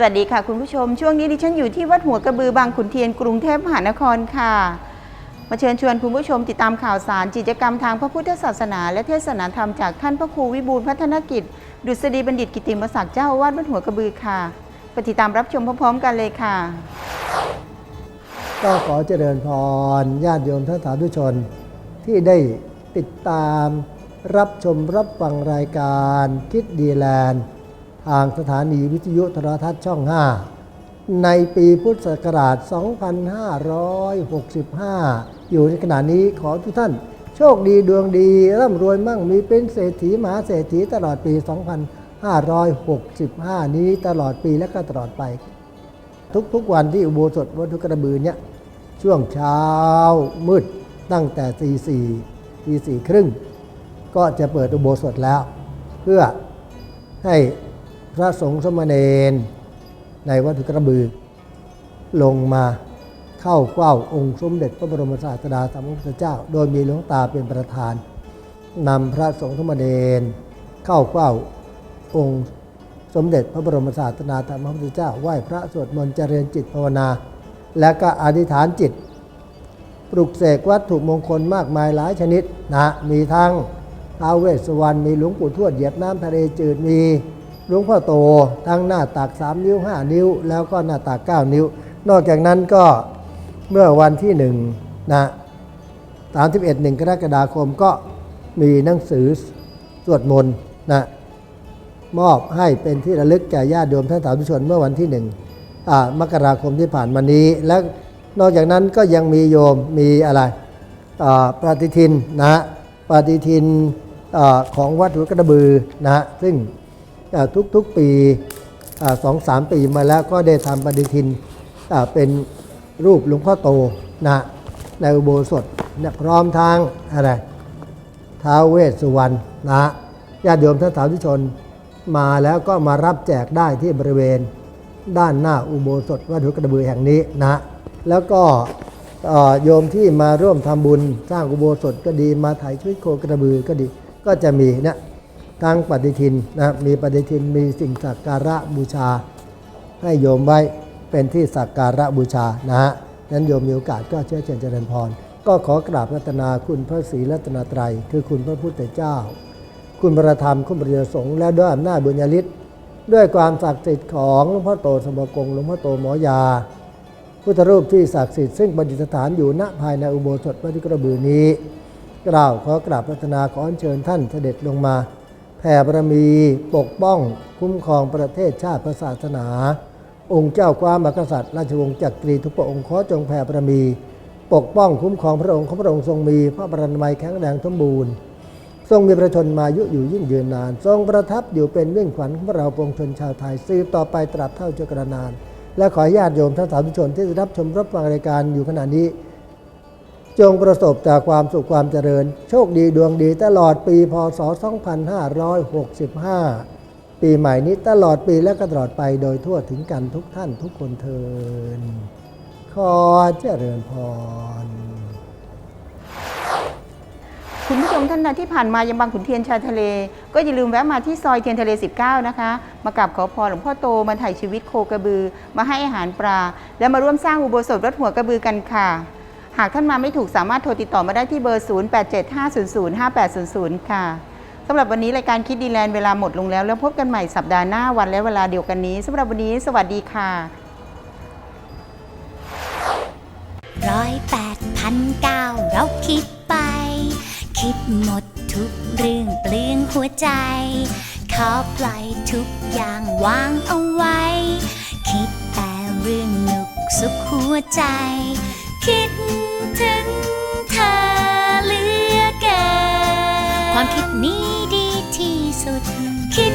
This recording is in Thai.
สวัสดีค่ะคุณผู้ชม ช่วงนี้ดิฉันอยู่ที่วัดหัวกระบือบางขุนเทียนกรุงเทพมหานครค่ะ มาเชิญชวนคุณผู้ชมติดตามข่าวสารกิจกรรมทางพระพุทธศาสนา และเทศนาธรรมจากท่านพระครูวิบูลพัฒนกิจ ดุษฎีบัณฑิตกิติมศักดิ์เจ้าอาวาสวัดหัวกระบือค่ะไปติดตามรับชมพร้อมๆกันเลยค่ะ ก็ขอเจริญพรญาติโยมท่านสาธุชน ที่ได้ติดตามรับชมรับฟังรายการคิดดีแลนด์ ทางสถานีวิทยุโทรทัศน์ช่อง 5 ในปีพุทธศักราช 2565 อยู่ในขณะนี้ขอทุกท่าน โชคดีดวงดีร่ำรวยมั่งมีเป็นเศรษฐีมหาเศรษฐีตลอดปี 2565 นี้ตลอดปีและก็ตลอดไป ทุกๆวันที่อุโบสถวัดทุกระบือเนี่ยช่วงเช้ามืดตั้งแต่ตีสี่ตีสี่ครึ่งก็จะเปิดอุโบสถแล้ว เพื่อให้ พระสงฆ์สมณเณรในวัดทุกระบือ ลงมาเข้าเฝ้าองค์สมเด็จพระบรมศาสดาสัมพุทธเจ้า โดยมีหลวงตาเป็นประธานนำพระสงฆ์สมณเณรเข้าเฝ้าองค์สมเด็จพระบรมศาสนาธรรมพระพุทธเจ้าไหว้พระสวดมนต์เจริญจิตภาวนา และก็อธิษฐานจิต ปลุกเสกวัตถุมงคลมากมายหลายชนิดนะมีทั้งท้าวเวสสวรรณมีหลวงปู่ทวดเหยียบน้ำทะเลจืดมี หลวงพ่อโตทั้งหน้าตัก 3 นิ้ว 5 นิ้ว แล้วก็หน้าตัก 9 นิ้ว นอกจากนั้นก็เมื่อวันที่หนึ่งนะ31หนึ่งกรกฎาคมก็มีหนังสือสวดมนต์นะมอบให้เป็นที่ระลึกแก่ญาติโยมท่านสาธุชนเมื่อวันที่หนึ่งมกราคมที่ผ่านมานี้ และนอกจากนั้นก็ยังมีโยมมีอะไรปฏิทินนะฮะปฏิทินอของวัดหัวกระบือนะซึ่ง ทุกๆปีสองสามปีมาแล้วก็ได้ทำปฏิทินเป็นรูปหลวงพ่อโตนะในอุโบสถนี่ยพร้อมทางอะไรท้าวเวสสุวรรณนะญาติโยมท่านสาธุชนมาแล้วก็มารับแจกได้ที่บริเวณด้านหน้าอุโบสถวัดหัวกระบือแห่งนี้นะแล้วก็โยมที่มาร่วมทำบุญสร้างอุโบสถก็ดีมาถ่ายชีวิตโคกระบือก็ดี ก็จะมีเนะ ทั้งปฏิทินนะมีปฏิทินมีสิ่งสักการะบูชา ให้โยมไว้เป็นที่สักการะบูชานะฮะนั้นโยมมีโอกาสก็เชื่อเชิญเจริญพร ก็ขอกราบรัตนาคุณพระศรีรัตนตรัย คือคุณพระพุทธเจ้า คุณพระธรรมคุณพระยสงฆ์และด้วยอำนาจบุญญาฤทธิ์ด้วยความศักดิ์สิทธิ์ของหลวงพ่อโตสมบกงหลวงพ่อโตหมอยา พุทธรูปที่ศักดิ์สิทธิ์ซึ่งประดิษฐานอยู่ณภายในอุโบสถวัดที่กระบือนี้กล่าวขอกราบรัตนาขออัญเชิญท่านเสด็จลงมา แผ่บารมี ปกป้อง คุ้มครองประเทศชาติศาสนา องค์เจ้าความมกษัตริย์ ราชวงศ์จักรีทุกพระองค์ขอจงแผ่บารมี ปกป้องคุ้มครองพระองค์ของพระองค์ทรงมีพระบรมีแข็งแรงสมบูรณ์ ทรงมีประชนมายุอยู่ยิ่งยืนนาน ทรงประทับอยู่เป็นเวิ่งขวัญของเราปวงชนชาวไทยสืบต่อไปตราบเท่าเจ้ากรนาน และขอญาติโยมทั้งสาธุชนที่ได้รับชมรับฟังรายการอยู่ขณะนี้ จงประสบจากความสุขความเจริญ โชคดีดวงดีตลอดปีพศ 2565 ปีใหม่นี้ตลอดปีและก็ตลอดไปโดยทั่วถึงกันทุกท่านทุกคนเทินขอเจริญพร คุณผู้ชมท่านใดที่ผ่านมายังบางขุนเทียนชายทะเล ก็อย่าลืมแวะมาที่ซอยเทียนทะเล 19 นะคะ มากราบขอพรหลวงพ่อโตมาถ่ายชีวิตโคกระบือ มาให้อาหารปลา และมาร่วมสร้างอุโบสถวัดหัวกระบือกันค่ะ หากท่านมาไม่ถูกสามารถโทรติดต่อมาได้ที่เบอร์ 0875005800 ค่ะสำหรับวันนี้รายการคิดดีแลนด์เวลาหมดลงแล้ว แล้วพบกันใหม่สัปดาห์หน้าวันและเวลาเดียวกันนี้สำหรับวันนี้ สวัสดีค่ะร้อยแปดพันเก้าเราคิดไป คิดหมดทุกเรื่องเปลืองหัวใจ ขอปล่อยทุกอย่างวางเอาไว้ คิดแต่เรื่องหนุกสุขหัวใจ คิด คิดนี้ดีที่สุดคิด